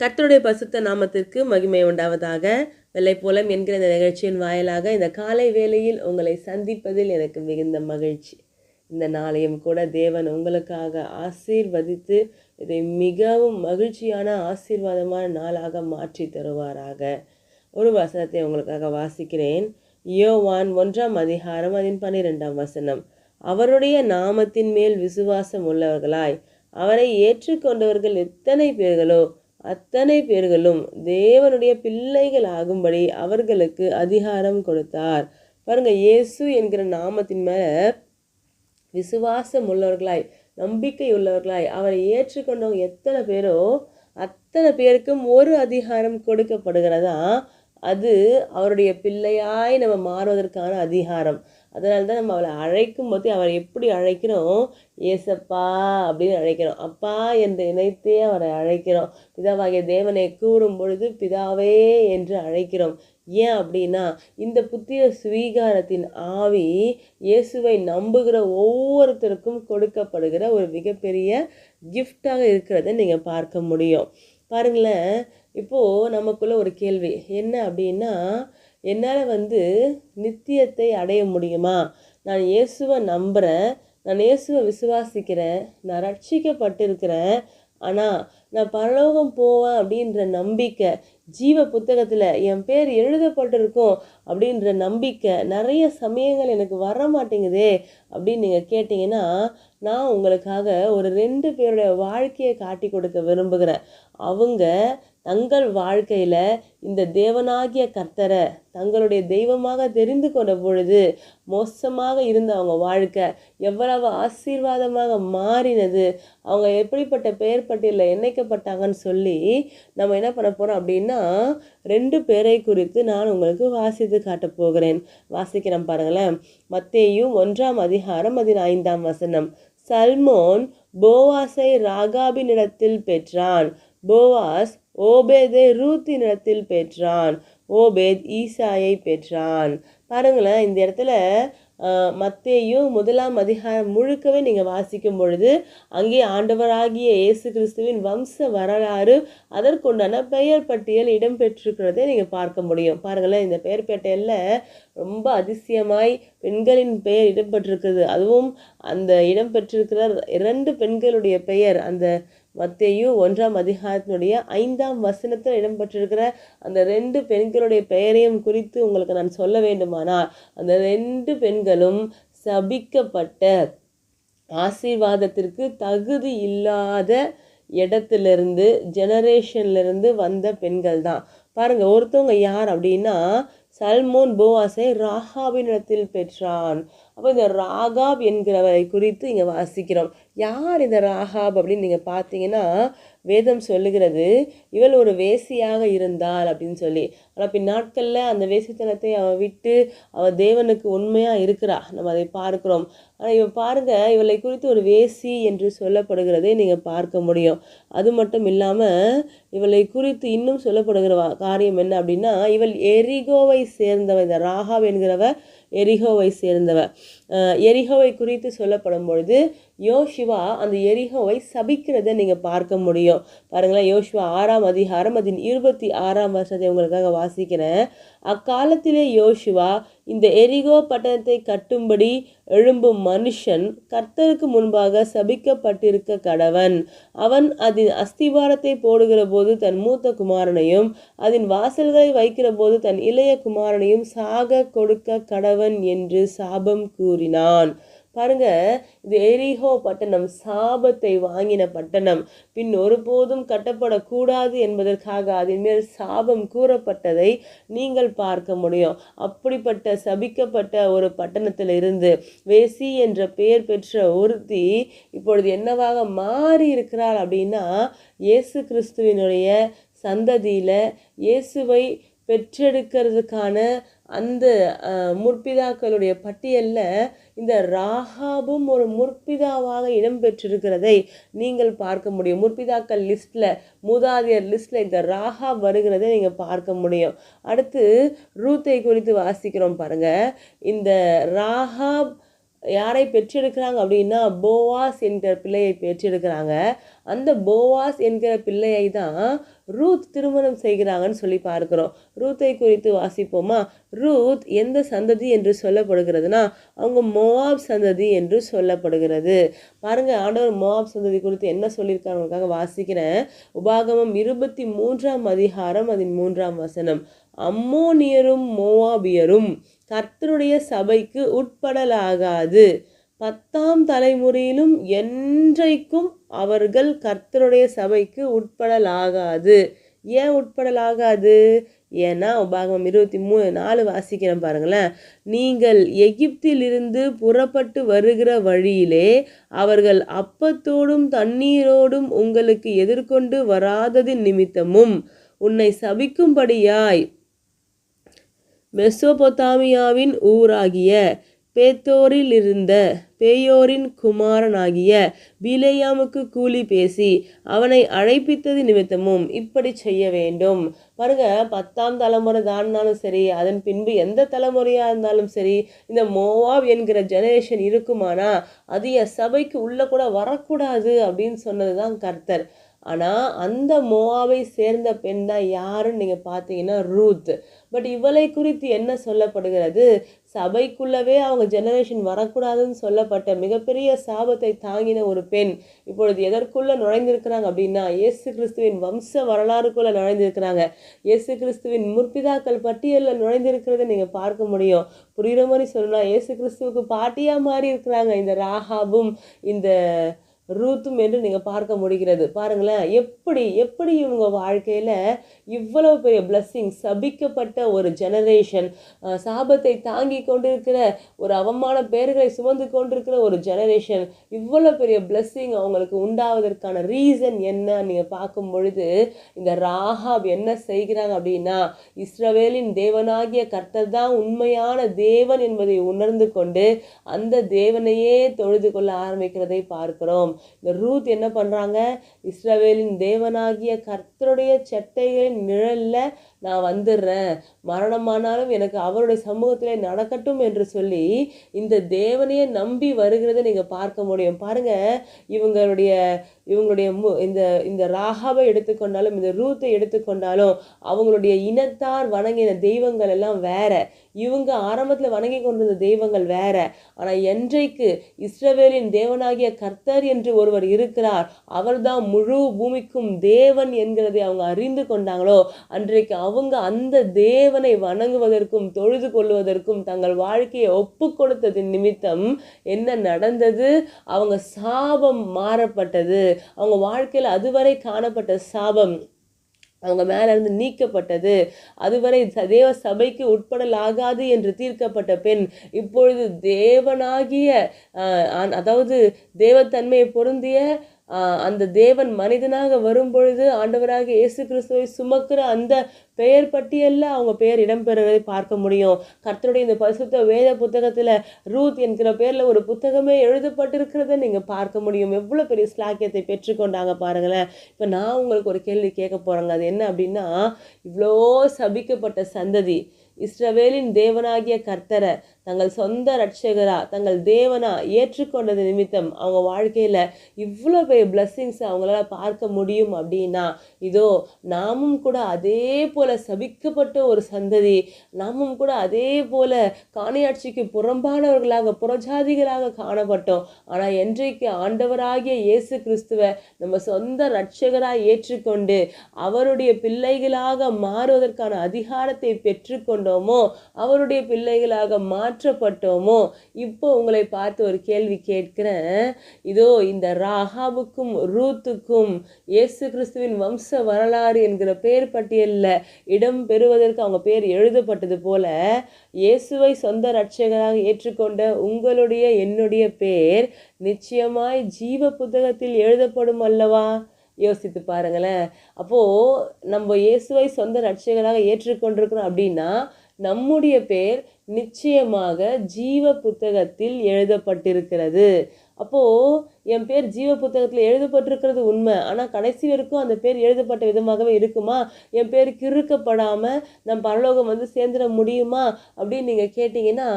கர்த்தருடைய பசுத்த நாமத்திற்கு மகிமை உண்டாவதாக. வெள்ளை போலம் என்கிற இந்த நிகழ்ச்சியின் வாயிலாக இந்த காலை வேளையில் உங்களை சந்திப்பதில் எனக்கு மிகுந்த மகிழ்ச்சி. இந்த நாளையும் கூட தேவன் உங்களுக்காக ஆசீர்வதித்து இதை மிகவும் மகிழ்ச்சியான ஆசீர்வாதமான நாளாக மாற்றி தருவாராக. ஒரு வசனத்தை உங்களுக்காக வாசிக்கிறேன். யோவான் ஒன்றாம் அதிகாரம் அதன் பன்னிரெண்டாம் வசனம். அவருடைய நாமத்தின் மேல் விசுவாசம் உள்ளவர்களாய் அவரை ஏற்றுக்கொண்டவர்கள் எத்தனை பேர்களோ அத்தனை பேர்களும் தேவனுடைய பிள்ளைகள் ஆகும்படி அவர்களுக்கு அதிகாரம் கொடுத்தார். பாருங்க இயேசு என்கிற நாமத்தின் மேல விசுவாசம் உள்ளவர்களாய் நம்பிக்கை உள்ளவர்களாய் அவரை ஏற்றுக்கொண்டவங்க எத்தனை பேரோ அத்தனை பேருக்கும் ஒரு அதிகாரம் கொடுக்கப்படுகிறதா? அது அவருடைய பிள்ளையாய் நம்ம மாறுவதற்கான அதிகாரம். அதனால தான் நம்ம அவளை அழைக்கும் போது அவரை எப்படி அழைக்கிறோம்? ஏசப்பா அப்படின்னு அழைக்கிறோம். அப்பா என்று இணைத்தே அவரை அழைக்கிறோம். பிதாவாகிய தேவனை கூறும் பொழுது பிதாவே என்று அழைக்கிறோம். ஏன் அப்படின்னா இந்த புத்திய சுவீகாரத்தின் ஆவி இயேசுவை நம்புகிற ஒவ்வொருத்தருக்கும் கொடுக்கப்படுகிற ஒரு மிகப்பெரிய கிஃப்டாக இருக்கிறத நீங்கள் பார்க்க முடியும். பாருங்களேன் இப்போது நமக்குள்ளே ஒரு கேள்வி. என்ன அப்படின்னா என்னால் வந்து நித்தியத்தை அடைய முடியுமா? நான் இயேசுவை நம்புகிறேன் நான் இயேசுவை விசுவாசிக்கிறேன். நான் ரட்சிக்கப்பட்டிருக்கிறேன். ஆனால் நான் பரலோகம் போவேன் அப்படின்ற நம்பிக்கை ஜீவ புத்தகத்தில் என் பேர் எழுதப்பட்டிருக்கும் அப்படின்ற நம்பிக்கை நிறைய சமயங்கள் எனக்கு வர மாட்டேங்குதே அப்படின்னு நீங்கள் கேட்டிங்கன்னா நான் உங்களுக்காக ஒரு ரெண்டு பேருடைய வாழ்க்கையை காட்டி கொடுக்க விரும்புகிறேன். அவங்க தங்கள் வாழ்க்கையில் இந்த தேவனாகிய கர்த்தரை தங்களுடைய தெய்வமாக தெரிந்து கொண்ட பொழுது மோசமாக இருந்த அவங்க வாழ்க்கை எவ்வளவு ஆசீர்வாதமாக மாறினது. அவங்க எப்படிப்பட்ட பெயர் பட்டியலில் இணைக்கப்பட்டாங்கன்னு சொல்லி நம்ம என்ன பண்ண போகிறோம் அப்படின்னா ரெண்டு பேரை குறித்து நான் உங்களுக்கு வாசித்து காட்டப் போகிறேன். வாசிக்கிறேன் பாருங்களேன். மத்தேயும் ஒன்றாம் அதிகாரம் அதில் ஐந்தாம் வசனம். சல்மோன் போவாஸை ராகாபினிடத்தில் பெற்றான். போவாஸ் ஓபேதை ரூத்தினத்தில் பெற்றான். ஓபேத் ஈசாயை பெற்றான். பாருங்களேன் இந்த இடத்துல மத்தேயும் முதலாம் அதிகாரம் முழுக்கவே நீங்கள் வாசிக்கும் பொழுது அங்கே ஆண்டவராகிய இயேசு கிறிஸ்துவின் வம்ச வரலாறு அதற்குண்டான பெயர் பட்டியல் இடம்பெற்றிருக்கிறதை நீங்கள் பார்க்க முடியும். பாருங்களேன் இந்த பெயர் பட்டியலில் ரொம்ப அதிசயமாய் பெண்களின் பெயர் இடம்பெற்றிருக்குது அதுவும் அந்த இடம்பெற்றிருக்கிற இரண்டு பெண்களுடைய பெயர் அந்த மத்தேயு ஒன்றாம் அதிகாரத்தினுடைய ஐந்தாம் வசனத்தில் இடம்பெற்றிருக்கிற அந்த ரெண்டு பெண்களுடைய பெயரையும் குறித்து உங்களுக்கு நான் சொல்ல வேண்டுமானால் அந்த ரெண்டு பெண்களும் சபிக்கப்பட்ட ஆசீர்வாதத்திற்கு தகுதி இல்லாத இடத்துலேருந்து ஜெனரேஷன்லேருந்து வந்த பெண்கள் தான் பாருங்கள் ஒருத்தவங்க யார் அப்படின்னா சல்மோன் போவாஸை ராகாபினிடத்தில் பெற்றான். அப்போ இந்த ராகாப் என்கிறவரை குறித்து இங்கே வாசிக்கிறோம். யார் இந்த ராகாப் அப்படின்னு நீங்கள் பார்த்தீங்கன்னா வேதம் சொல்லுகிறது இவள் ஒரு வேசியாக இருந்தாள் அப்படின்னு சொல்லி. ஆனால் பின்னாட்களில் அந்த வேசித்தனத்தை அவன் விட்டு அவள் தேவனுக்கு உண்மையாக இருக்கிறா. நம்ம அதை பார்க்குறோம். ஆனால் இவன் பாருங்கள் இவளை குறித்து ஒரு வேசி என்று சொல்லப்படுகிறதை நீங்கள் பார்க்க முடியும். அது மட்டும் இல்லாமல் இவளை குறித்து இன்னும் சொல்லப்படுகிற காரியம் என்ன அப்படின்னா இவள் எரிகோவை சேர்ந்தவ இந்த ராகாவ் என்கிறவ எரிகோவை சேர்ந்தவர். எரிகோவை குறித்து சொல்லப்படும் பொழுது யோசிவா அந்த எரிகோவை சபிக்கிறத நீங்கள் பார்க்க முடியும். பாருங்களேன் யோசிவா ஆறாம் அதிகாரம் அதன் இருபத்தி ஆறாம் வருஷத்தை உங்களுக்காக வாசிக்கிறேன். அக்காலத்திலே யோசிவா இந்த எரிகோ பட்டணத்தை கட்டும்படி எழும்பும் மனுஷன் கர்த்தருக்கு முன்பாக சபிக்கப்பட்டிருக்க கடவன். அவன் அதன் அஸ்திவாரத்தை போடுகிற போது தன் மூத்த குமாரனையும் அதன் வாசல்களை வைக்கிற போது தன் இளைய குமாரனையும் சாக கொடுக்க கடவன் என்று சாபம் கூறினான். பாருங்க இது எரிஹோ பட்டணம் சாபத்தை வாங்கின பட்டணம். பின் ஒருபோதும் கட்டப்படக்கூடாது என்பதற்காக அதன் மேல் சாபம் கூறப்பட்டதை நீங்கள் பார்க்க முடியும். அப்படிப்பட்ட சபிக்கப்பட்ட ஒரு பட்டணத்தில் இருந்து வேசி என்ற பெயர் பெற்ற ஒருத்தி இப்பொழுது என்னவாக மாறி இருக்கிறாள் அப்படின்னா இயேசு கிறிஸ்துவினுடைய சந்ததியில் இயேசுவை பெற்றெடுக்கிறதுக்கான அந்த முற்பிதாக்களுடைய பட்டியலில் இந்த ராகாபும் ஒரு முற்பிதாவாக இடம்பெற்றிருக்கிறதை நீங்கள் பார்க்க முடியும். முற்பிதாக்கள் லிஸ்ட்டில் மூதாதையர் லிஸ்ட்டில் இந்த ராகாப் வருகிறதை நீங்கள் பார்க்க முடியும். அடுத்து ரூத்தை குறித்து வாசிக்கிறோம் பாருங்கள் இந்த ராகாப் யாரை பெற்றெடுக்கிறாங்க அப்படின்னா போவாஸ் என்ற பிள்ளையை பெற்றெடுக்கிறாங்க அந்த போவாஸ் என்கிற பிள்ளையை தான் ரூத் திருமணம் செய்கிறாங்கன்னு சொல்லி பார்க்கிறோம். ரூத்தை குறித்து வாசிப்போமா? ரூத் எந்த சந்ததி என்று சொல்லப்படுகிறதுனா அவங்க மோவாப் சந்ததி என்று சொல்லப்படுகிறது. பாருங்க ஆண்டவர் மோவாப் சந்ததி குறித்து என்ன சொல்லியிருக்காங்க வாசிக்கிறேன். உபாகமம் இருபத்தி மூன்றாம் அதிகாரம் அதன் மூன்றாம் வசனம். அம்மோனியரும் மோவாபியரும் கர்த்தருடைய சபைக்கு உட்படலாகாது. பத்தாம் தலைமுறையிலும் என்றைக்கும் அவர்கள் கர்த்தருடைய சபைக்கு உட்படலாகாது. ஏன் உட்படலாகாது? ஏன்னா உபாகமம் இருபத்தி மூணு நாலு வாசிக்கிறேன் பாருங்களேன். நீங்கள் எகிப்திலிருந்து புறப்பட்டு வருகிற வழியிலே அவர்கள் அப்பத்தோடும் தண்ணீரோடும் உங்களுக்கு எதிர்கொண்டு வராததின் நிமித்தமும் உன்னை சபிக்கும்படியாய் மெசோபொத்தாமியாவின் ஊராகிய பேத்தோரில் இருந்த பேயோரின் குமாரனாகிய பிலேயாமுக்கு கூலி பேசி அவனை அழைப்பித்தது நிமித்தமும் இப்படி செய்ய வேண்டும். பாருங்க பத்தாம் தலைமுறை தாண்டினாலும் சரி அதன் பின்பு எந்த தலைமுறையாக இருந்தாலும் சரி இந்த மோவாப் என்கிற ஜெனரேஷன் இருக்குமானா அது என் சபைக்கு உள்ளே கூட வரக்கூடாது அப்படின்னு சொன்னது தான் கர்த்தர். ஆனால் அந்த மோவாவை சேர்ந்த பெண் தான் யாருன்னு நீங்கள் பார்த்தீங்கன்னா ரூத். பட் இவளை குறித்து என்ன சொல்லப்படுகிறது? சபைக்குள்ளவே அவங்க ஜெனரேஷன் வரக்கூடாதுன்னு சொல்லப்பட்ட மிகப்பெரிய சாபத்தை தாங்கின ஒரு பெண் இப்பொழுது எதற்குள்ளே நுழைந்திருக்கிறாங்க அப்படின்னா இயேசு கிறிஸ்துவின் வம்ச வரலாறுக்குள்ளே நுழைந்திருக்கிறாங்க. இயேசு கிறிஸ்துவின் முற்பிதாக்கள் பட்டியலில் நுழைந்திருக்கிறத நீங்கள் பார்க்க முடியும். புரிகிற மாதிரி சொல்லலாம் இயேசு கிறிஸ்துவுக்கு பாட்டியாக மாறி இருக்கிறாங்க இந்த ராகாபும் இந்த ரூத்தும் என்று நீங்கள் பார்க்க முடிகிறது. பாருங்களேன் எப்படி எப்படி இவங்க வாழ்க்கையில் இவ்வளவு பெரிய பிளஸ்ஸிங் சபிக்கப்பட்ட ஒரு ஜெனரேஷன் சாபத்தை தாங்கி கொண்டிருக்கிற ஒரு அவமான பேர்களை சுமந்து கொண்டிருக்கிற ஒரு ஜெனரேஷன் இவ்வளோ பெரிய பிளஸ்ஸிங் அவங்களுக்கு உண்டாவதற்கான ரீசன் என்ன நீங்கள் பார்க்கும் பொழுது இந்த ராகாப் என்ன செய்கிறாங்க அப்படின்னா இஸ்ரவேலின் தேவனாகிய கர்த்தர் தான் உண்மையான தேவன் என்பதை உணர்ந்து கொண்டு அந்த தேவனையே தொழுது கொள்ள ஆரம்பிக்கிறதை பார்க்கிறோம். இந்த ரூத் என்ன பண்ணுறாங்க இஸ்ரவேலின் தேவனாகிய கர்த்தருடைய சட்டைகளின் நிழலில் நான் வந்துடுறேன். மரணமானாலும் எனக்கு அவருடைய சமூகத்திலே நடக்கட்டும் என்று சொல்லி இந்த தேவனையே நம்பி வருகிறதை நீங்கள் பார்க்க முடியும். பாருங்க இவங்களுடைய இவங்களுடைய மு இந்த இந்த ராகாவை எடுத்துக்கொண்டாலும் இந்த ரூத்தை எடுத்துக்கொண்டாலும் அவங்களுடைய இனத்தார் வணங்கின தெய்வங்கள் எல்லாம் வேற. இவங்க ஆரம்பத்தில் வணங்கி கொண்டிருந்த தெய்வங்கள் வேற. ஆனால் என்றைக்கு இஸ்ரவேலின் தேவனாகிய கர்த்தர் என்று ஒருவர் இருக்கிறார். அவர்தான் முழு பூமிக்கும் தேவன் என்கிறதை அவங்க அறிந்து கொண்டாங்களோ அன்றைக்கு அவங்க அந்த தேவனை வணங்குவதற்கும் தொழுது கொள்வதற்கும் தங்கள் வாழ்க்கையை ஒப்பு கொடுத்ததின் நிமித்தம் என்ன நடந்தது? அவங்க சாபம் மாறப்பட்டது. அவங்க வாழ்க்கையில் அதுவரை காணப்பட்ட சாபம் அவங்க மேல இருந்து நீக்கப்பட்டது. அதுவரை ச- தேவ சபைக்கு உட்படலாகாது என்று தீர்க்கப்பட்ட பெண் இப்பொழுது தேவனாகிய அதாவது தேவத்தன்மையை பொருந்திய அந்த தேவன் மனிதனாக வரும்பொழுது ஆண்டவராக இயேசு கிறிஸ்துவை சுமக்கிற அந்த பெயர் பட்டியலில் அவங்க பெயர் இடம்பெறுவதை பார்க்க முடியும். கர்த்தருடைய இந்த பரிசுத்த வேத புத்தகத்தில் ரூத் என்கிற பேரில் ஒரு புத்தகமே எழுதப்பட்டிருக்கிறத நீங்கள் பார்க்க முடியும். எவ்வளோ பெரிய ஸ்லாக்கியத்தை பெற்றுக்கொண்டாங்க பாருங்களேன். இப்போ நான் உங்களுக்கு ஒரு கேள்வி கேட்க போகிறேங்க அது என்ன அப்படின்னா இவ்வளோ சபிக்கப்பட்ட சந்ததி இஸ்ரவேலின் தேவனாகிய கர்த்தரை தங்கள் சொந்த ரட்சகரா தங்கள் தேவனா ஏற்றுக்கொண்டது நிமித்தம் அவங்க வாழ்க்கையில் இவ்வளோ பெரிய பிளஸ்ஸிங்ஸ் அவங்களால பார்க்க முடியும் அப்படின்னா இதோ நாமும் கூட அதே போல் சபிக்கப்பட்ட ஒரு சந்ததி நாமும் கூட அதே போல் காணியாட்சிக்கு புறம்பானவர்களாக புறஜாதிகளாக காணப்பட்டோம். ஆனால் என்றைக்கு ஆண்டவராகிய இயேசு கிறிஸ்துவை நம்ம சொந்த ரட்சகராக ஏற்றுக்கொண்டு அவருடைய பிள்ளைகளாக மாறுவதற்கான அதிகாரத்தை பெற்றுக்கொண்டோமோ அவருடைய பிள்ளைகளாக மாற்றப்பட்டோமோ? இப்போ உங்களை பார்த்து ஒரு கேள்வி கேட்கிறேன். இதோ இந்த ராகாவுக்கும் ரூத்துக்கும் இயேசு கிறிஸ்துவின் வம்ச வரலாறு என்கிற பேர் பட்டியலில் இடம் பெறுவதற்கு அவங்க பேர் எழுதப்பட்டது போல இயேசுவை சொந்த ரட்சகராக ஏற்றுக்கொண்ட உங்களுடைய என்னுடைய பேர் நிச்சயமாய் ஜீவ புத்தகத்தில் எழுதப்படும் அல்லவா? யோசித்து பாருங்களேன். அப்போது நம்ம இயேசுவை சொந்த ரட்சகராக ஏற்றுக்கொண்டிருக்கிறோம் அப்படின்னா நம்முடைய பேர் நிச்சயமாக ஜீவ புத்தகத்தில் எழுதப்பட்டிருக்கிறது. அப்போது என் பேர் ஜீவ புத்தகத்தில் எழுதப்பட்டிருக்கிறது உண்மை. ஆனால் கடைசி வரைக்கும் அந்த பேர் எழுதப்பட்ட விதமாகவே இருக்குமா? என் பேர் கிறுக்கப்படாமல் நம் பரலோகம் வந்து சேர்ந்துட முடியுமா? அப்படின்னு நீங்கள் கேட்டிங்கன்னா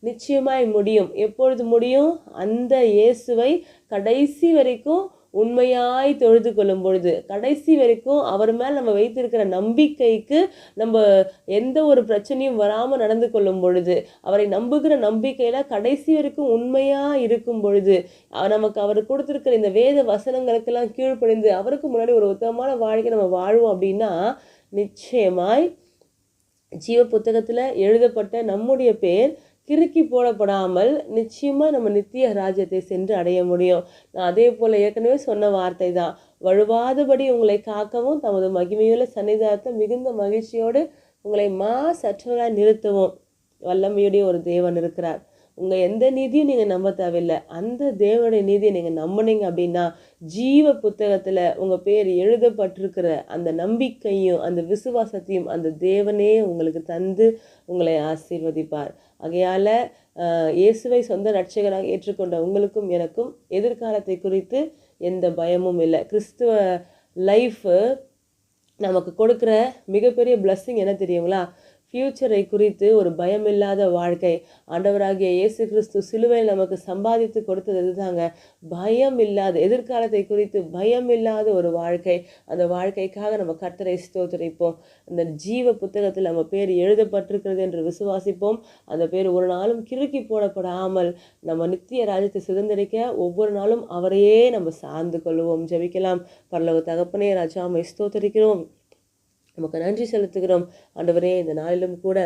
நிச்சயமாய் முடியும். எப்பொழுது முடியும்? அந்த இயேசுவை கடைசி வரைக்கும் உண்மையாய் தொழுது கொள்ளும் பொழுது கடைசி வரைக்கும் அவர் மேல் நம்ம வைத்திருக்கிற நம்பிக்கைக்கு நம்ம எந்த ஒரு பிரச்சனையும் வராமல் நடந்து கொள்ளும் பொழுது அவரை நம்புகிற நம்பிக்கையில் கடைசி வரைக்கும் உண்மையாக இருக்கும் பொழுது நமக்கு அவர் கொடுத்துருக்கிற இந்த வேத வசனங்களுக்கெல்லாம் கீழ்ப்படிந்து அவருக்கு முன்னாடி ஒரு உத்தமமான வாழ்க்கை நம்ம வாழ்வோம் அப்படின்னா நிச்சயமாய் ஜீவ புத்தகத்தில் எழுதப்பட்ட நம்முடைய பேர் கிறுக்கி போடப்படாமல் நிச்சயமாக நம்ம நித்திய ராஜ்யத்தை சென்று அடைய முடியும். நான் அதே போல் ஏற்கனவே சொன்ன வார்த்தை தான் வழுவாதபடி உங்களை காக்கவும் தமது மகிமையுள்ள சன்னிதானத்தை மிகுந்த மகிழ்ச்சியோடு உங்களை மா சற்றவராக நிறுத்தவும். வல்லமையுடைய ஒரு தேவன் இருக்கிறார். உங்கள் எந்த நீதியும் நீங்கள் நம்ப தேவையில்லை. அந்த தேவனுடைய நீதியை நீங்கள் நம்பினீங்க அப்படின்னா ஜீவ புத்தகத்தில் உங்கள் பேர் எழுதப்பட்டிருக்கிற அந்த நம்பிக்கையும் அந்த விசுவாசத்தையும் அந்த தேவனே உங்களுக்கு தந்து உங்களை ஆசீர்வதிப்பார். ஆகையால் இயேசுவை சொந்த ரட்சகராக ஏற்றுக்கொண்ட உங்களுக்கும் எனக்கும் எதிர்காலத்தை குறித்து எந்த பயமும் இல்லை. கிறிஸ்துவ லைஃபு நமக்கு கொடுக்குற மிகப்பெரிய பிளஸ்ஸிங் என்ன தெரியுங்களா? ஃப்யூச்சரை குறித்து ஒரு பயமில்லாத வாழ்க்கை. ஆண்டவராகிய இயேசு கிறிஸ்து சிலுவையில் நமக்கு சம்பாதித்து கொடுத்தது இதுதாங்க பயம் இல்லாத எதிர்காலத்தை குறித்து பயம் இல்லாத ஒரு வாழ்க்கை. அந்த வாழ்க்கைக்காக நம்ம கர்த்தரை ஸ்தோத்தரிப்போம். அந்த ஜீவ புத்தகத்தில் நம்ம பேர் எழுதப்பட்டிருக்கிறது என்று விசுவாசிப்போம். அந்த பேர் ஒரு நாளும் கிறுக்கி போடப்படாமல் நம்ம நித்திய ராஜ்யத்தை சுதந்திரிக்க ஒவ்வொரு நாளும் அவரையே நம்ம சார்ந்து கொள்வோம் ஜெபிக்கலாம். பரலோக தகப்பனே ராஜாமை ஸ்தோத்தரிக்கிறோம். நமக்கு நன்றி செலுத்துகிறோம். ஆண்டவரே இந்த நாளிலும் கூட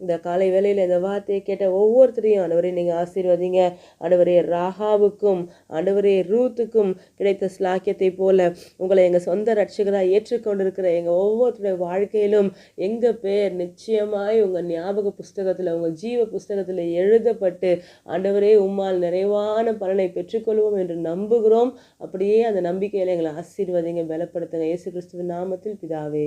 இந்த காலை வேளையில் இந்த வார்த்தையை கேட்ட ஒவ்வொருத்தரையும் ஆண்டவரே நீங்கள் ஆசீர்வதிங்க. ஆண்டவரே ராகாவுக்கும் ஆண்டவரே ரூத்துக்கும் கிடைத்த ஸ்லாக்கியத்தை போல உங்களை எங்கள் சொந்த ரட்சகராக ஏற்றுக்கொண்டிருக்கிற எங்கள் ஒவ்வொருத்தருடைய வாழ்க்கையிலும் எங்கள் பேர் நிச்சயமாய் உங்கள் ஞாபக புஸ்தகத்தில் உங்கள் ஜீவ புஸ்தகத்தில் எழுதப்பட்டு ஆண்டவரே உம்மால் நிறைவான பலனை பெற்றுக்கொள்வோம் என்று நம்புகிறோம். அப்படியே அந்த நம்பிக்கையில் எங்களை ஆசீர்வதிங்க பலப்படுத்துங்க. இயேசு கிறிஸ்துவின் நாமத்தில் பிதாவே.